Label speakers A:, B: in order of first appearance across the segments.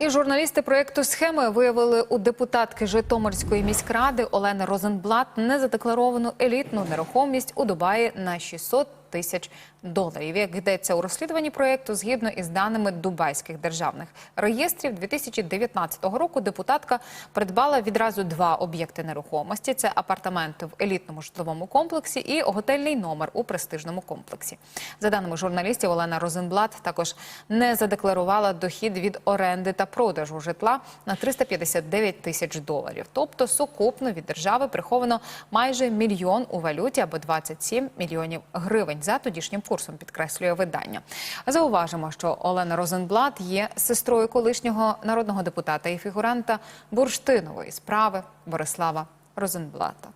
A: І журналісти проєкту схеми виявили у депутатки Житомирської міськради Олени Розенблат незадекларовану елітну нерухомість у Дубаї на 600 тисяч доларів. Як йдеться у розслідуванні проєкту, згідно із даними дубайських державних реєстрів, 2019 року депутатка придбала відразу два об'єкти нерухомості: це апартаменти в елітному житловому комплексі і готельний номер у престижному комплексі. За даними журналістів, Олена Розенблат також не задекларувала дохід від оренди та продажу житла на 359 тисяч доларів. Тобто сукупно від держави приховано майже мільйон у валюті або 27 мільйонів гривень за тодішнім курсом, підкреслює видання. Зауважимо, що Олена Розенблат є сестрою колишнього народного депутата і фігуранта бурштинової справи Борислава Розенблата.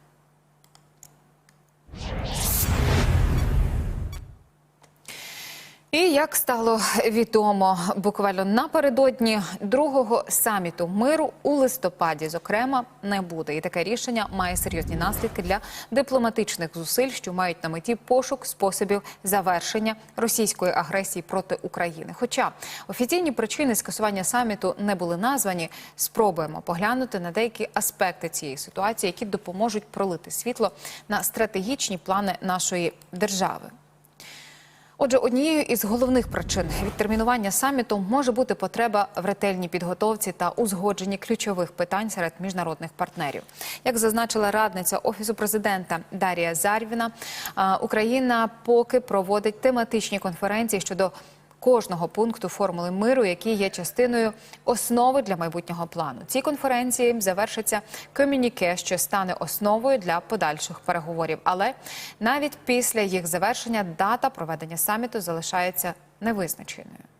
A: І як стало відомо, буквально напередодні другого саміту миру у листопаді, зокрема, не буде. І таке рішення має серйозні наслідки для дипломатичних зусиль, що мають на меті пошук способів завершення російської агресії проти України. Хоча офіційні причини скасування саміту не були названі, спробуємо поглянути на деякі аспекти цієї ситуації, які допоможуть пролити світло на стратегічні плани нашої держави. Отже, однією із головних причин відтермінування саміту може бути потреба в ретельній підготовці та узгодженні ключових питань серед міжнародних партнерів. Як зазначила радниця офісу президента Дарія Зарвіна, Україна поки проводить тематичні конференції щодо кожного пункту формули миру, які є частиною основи для майбутнього плану. Ці конференції завершаться комюніке, що стане основою для подальших переговорів. Але навіть після їх завершення дата проведення саміту залишається невизначеною.